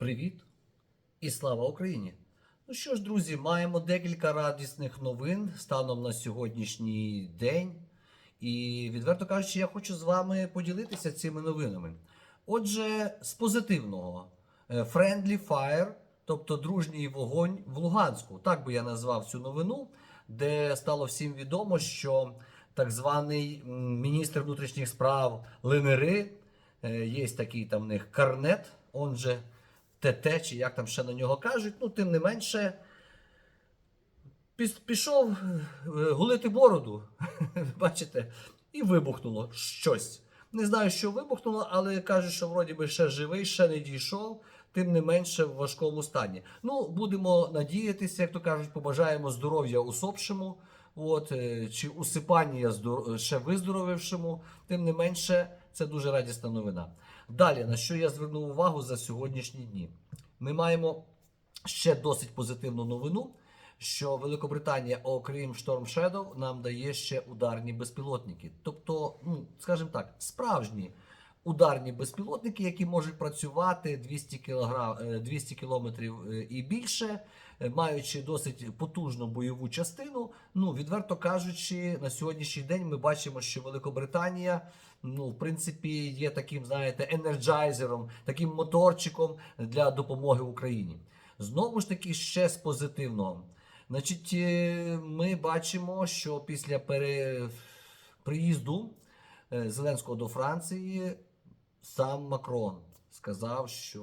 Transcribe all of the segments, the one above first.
Привіт і слава Україні! Ну що ж, друзі, маємо декілька радісних новин станом на сьогоднішній день. І відверто кажучи, я хочу з вами поділитися цими новинами. Отже, з позитивного е, Friendly Fire, тобто дружній вогонь в Луганську. Так би я назвав цю новину, де стало всім відомо, що так званий міністр внутрішніх справ Ленери, е, є такий там в них карнет, он же ТТ, чи як там ще на нього кажуть, ну тим не менше. Пішов е, гулити бороду, бачите, і вибухнуло щось. Не знаю, що вибухнуло, але кажуть, що вроді би ще живий, ще не дійшов, тим не менше в важкому стані. Ну, будемо надіятися, як то кажуть, побажаємо здоров'я усопшому, от, е, чи усипання ще виздоровившому, тим не менше, це дуже радісна новина. Далі, на що я звернув увагу за сьогоднішні дні? Ми маємо ще досить позитивну новину, що Великобританія, окрім Storm Shadow, нам дає ще ударні безпілотники. Тобто, ну, скажімо так, справжні ударні безпілотники, які можуть працювати 200 кілограм, е, 200 кілометрів е, і більше, е, маючи досить потужну бойову частину. Ну, відверто кажучи, на сьогоднішній день ми бачимо, що Великобританія. Ну, в принципі, є таким, знаєте, енерджайзером, таким моторчиком для допомоги Україні. Знову ж таки, ще з позитивного. Значить, е, ми бачимо, що після пере... приїзду Зеленського до Франції сам Макрон сказав, що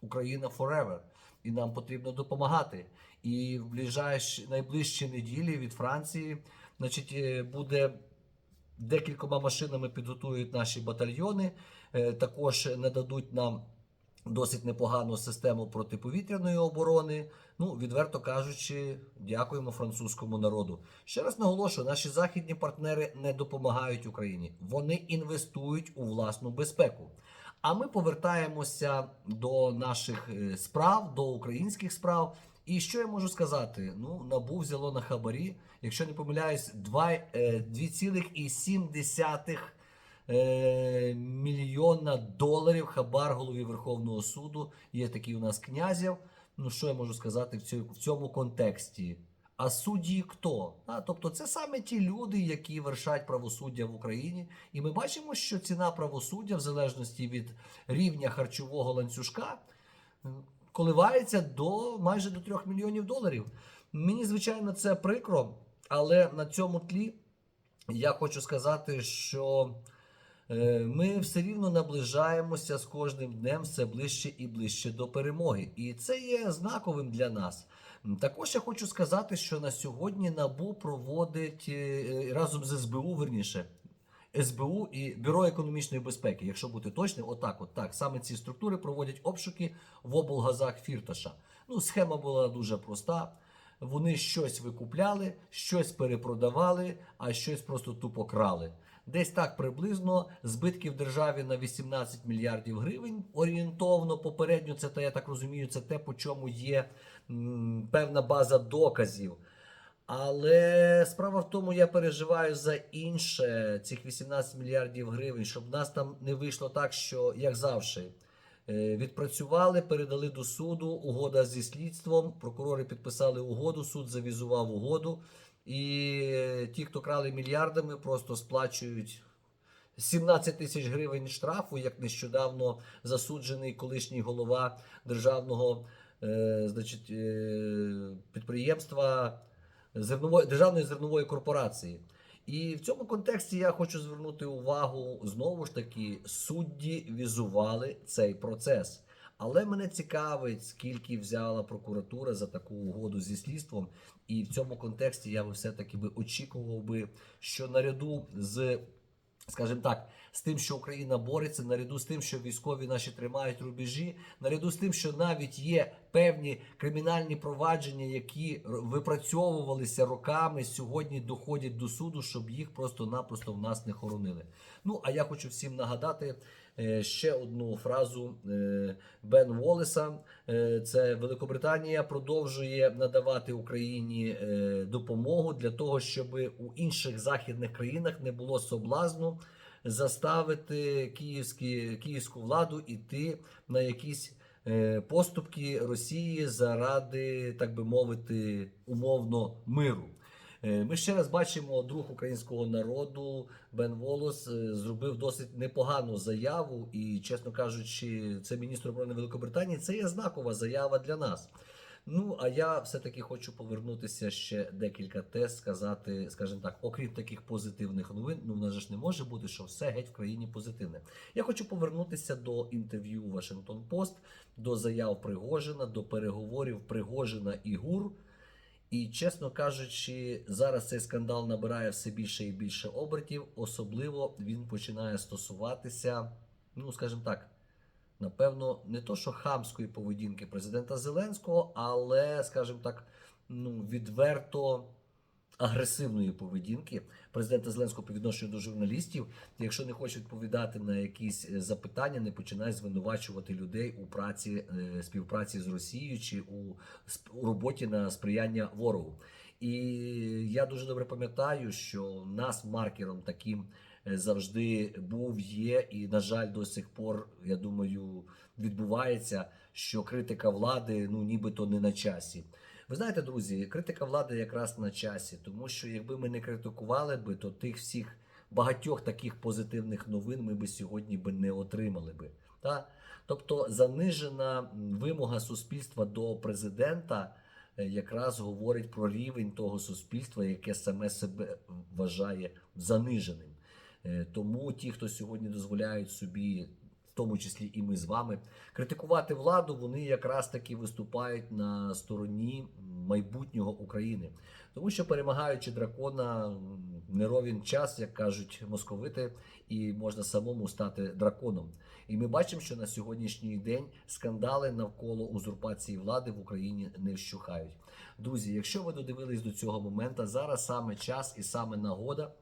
Україна forever, і нам потрібно допомагати. І в ближайші, найближчі неділі від Франції значить, е, буде декількома машинами підготують наші батальйони. Е, Також нададуть нам досить непогану систему протиповітряної оборони. Ну, відверто кажучи, дякуємо французькому народу. Ще раз наголошую, наші західні партнери не допомагають Україні. Вони інвестують у власну безпеку. А ми повертаємося до наших е, справ, до українських справ. І що я можу сказати? Ну, набу взяло на хабарі, якщо не помиляюсь, два- е, 2,7 е, мільйона доларів хабар голові Верховного суду. Є такий у нас князів. Ну, що я можу сказати в цьому, в цьому контексті? А судді хто? А, тобто це саме ті люди, які вершать правосуддя в Україні. І ми бачимо, що ціна правосуддя, в залежності від рівня харчового ланцюжка, е, коливається до майже до 3 мільйонів доларів. Мені, звичайно, це прикро, але на цьому тлі я хочу сказати, що ми все рівно наближаємося з кожним днем все ближче і ближче до перемоги. І це є знаковим для нас. Також я хочу сказати, що на сьогодні НАБУ проводить е, е, разом з СБУ, верніше, СБУ і Бюро економічної безпеки, якщо бути точним, отак, от так. Саме ці структури проводять обшуки в облгазах Фірташа. Ну, схема була дуже проста. Вони щось викупляли, щось перепродавали, а щось просто тупо крали. Десь так приблизно збитків державі на 18 мільярдів гривень орієнтовно. Попередньо це та я так розумію, це те, по чому є певна база доказів. Але справа в тому, я переживаю за інше цих 18 мільярдів гривень, щоб в нас там не вийшло так, що як завжди. е, Відпрацювали, передали до суду, угода зі слідством. Прокурори підписали угоду, суд завізував угоду. І ті, хто крали мільярдами, просто сплачують 17 тисяч гривень штрафу, як нещодавно засуджений колишній голова державного е, значить, е, підприємства зернової державної зернової корпорації. І в цьому контексті я хочу звернути увагу знову ж таки, судді візували цей процес. Але мене цікавить, скільки взяла прокуратура за таку угоду зі слідством. І в цьому контексті я би все-таки би очікував би, що наряду з, скажімо так, з тим, що Україна бореться, наряду з тим, що військові наші тримають рубежі, наряду з тим, що навіть є певні кримінальні провадження, які випрацьовувалися роками, сьогодні доходять до суду, щоб їх просто-напросто в нас не хоронили. Ну а я хочу всім нагадати ще одну фразу е, Бен Волеса. Е, Це Великобританія продовжує надавати Україні е, допомогу для того, щоб у інших західних країнах не було соблазну заставити київські, київську владу іти на якісь е, поступки Росії заради, так би мовити, умовно миру. Е, Ми ще раз бачимо, друг українського народу Бен Волос е, зробив досить непогану заяву, і, чесно кажучи, це міністр оборони Великобританії. Це є знакова заява для нас. Ну а я все-таки хочу повернутися ще декілька тез, сказати, скажімо так, окрім таких позитивних новин, ну в нас ж не може бути, що все геть в країні позитивне. Я хочу повернутися до інтерв'ю Вашингтон Пост, до заяв Пригожина, до переговорів Пригожина і ГУР. І, чесно кажучи, зараз цей скандал набирає все більше і більше обертів. Особливо він починає стосуватися, ну скажімо так, напевно, не то, що хамської поведінки президента Зеленського, але, скажімо так, ну, відверто агресивної поведінки президента Зеленського по відношенню до журналістів. Якщо не хоче відповідати на якісь е, запитання, не починає звинувачувати людей у праці е, співпраці з Росією чи у, роботі на сприяння ворогу. І я дуже добре пам'ятаю, що нас маркером таким е, завжди був, є, і, на жаль, до сих пор, я думаю, відбувається, що критика влади ну нібито не на часі. Ви знаєте, друзі, критика влади якраз на часі, тому що якби ми не критикували би, то тих всіх багатьох таких позитивних новин ми би сьогодні би не отримали би. Та? Тобто занижена вимога суспільства до президента е, якраз говорить про рівень того суспільства, яке саме себе вважає заниженим. Е, Тому ті, хто сьогодні дозволяють собі, тому числі і ми з вами, критикувати владу, вони якраз таки виступають на стороні майбутнього України. Тому що перемагаючи дракона, не ровен час, як кажуть московити, і можна самому стати драконом. І ми бачимо, що на сьогоднішній день скандали навколо узурпації влади в Україні не вщухають. Друзі, якщо ви додивились до цього моменту, зараз саме час і саме нагода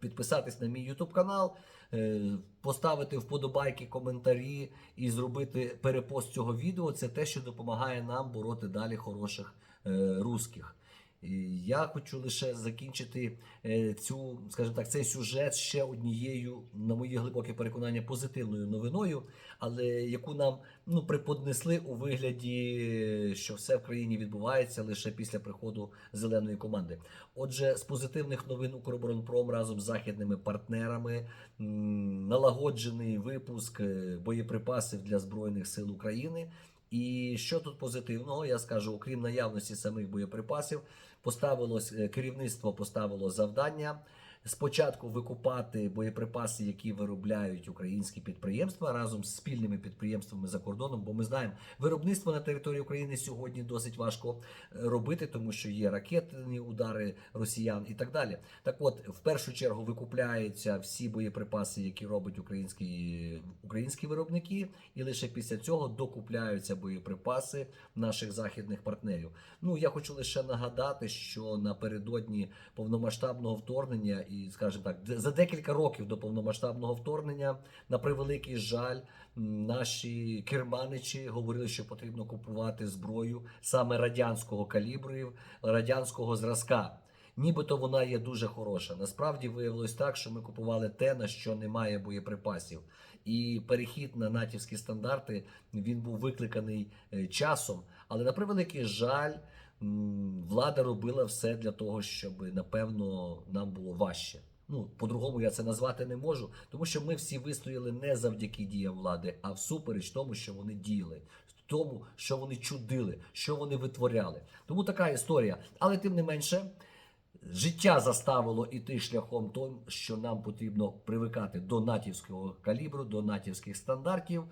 підписатись на мій YouTube канал, е, поставити вподобайки, коментарі і зробити перепост цього відео. Це те, що допомагає нам бороти далі хороших е, русських. Я хочу лише закінчити е, цю, скажімо так, цей сюжет ще однією, на моє глибоке переконання, позитивною новиною, але яку нам ну приподнесли у вигляді, що все в країні відбувається лише після приходу зеленої команди. Отже, з позитивних новин Укроборонпром разом з західними партнерами налагоджений випуск е, боєприпасів для збройних сил України. І що тут позитивного, я скажу, окрім наявності самих боєприпасів, поставилось е, керівництво поставило завдання спочатку викупати боєприпаси, які виробляють українські підприємства разом з спільними підприємствами за кордоном. Бо ми знаємо, виробництво на території України сьогодні досить важко е, робити, тому що є ракетні удари росіян і так далі. Так, от в першу чергу викупляються всі боєприпаси, які роблять українські українські виробники, і лише після цього докупляються боєприпаси наших західних партнерів. Ну я хочу лише нагадати, що напередодні повномасштабного вторгнення, і скажімо так, за декілька років до повномасштабного вторгнення, на превеликий жаль, наші керманичі говорили, що потрібно купувати зброю саме радянського калібру, радянського зразка. Нібито вона є дуже хороша. Насправді виявилось так, що ми купували те, на що немає боєприпасів. І перехід на натівські стандарти він був викликаний е, часом. Але на превеликий жаль, влада робила все для того, щоб напевно нам було важче. Ну, по-другому я це назвати не можу, тому що ми всі вистояли не завдяки діям влади, а всупереч тому, що вони діяли, тому, що вони чудили, що вони витворяли. Тому така історія. Але тим не менше, життя заставило іти шляхом том, що нам потрібно привикати до натівського калібру, до натівських стандартів.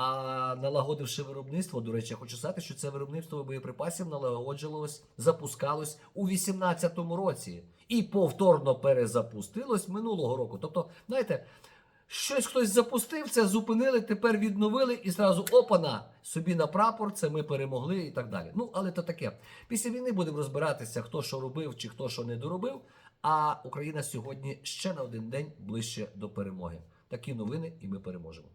А налагодивши виробництво, до речі, я хочу сказати, що це виробництво боєприпасів налагоджувалось, запускалось у 18-му році і повторно перезапустилось минулого року. Тобто, знаєте, щось хтось запустив, це зупинили, тепер відновили і зразу опана собі на прапор, це ми перемогли і так далі. Ну, але то таке. Після війни будемо розбиратися, хто що робив чи хто що не доробив. А Україна сьогодні ще на один день ближче до перемоги. Такі новини, і ми переможемо.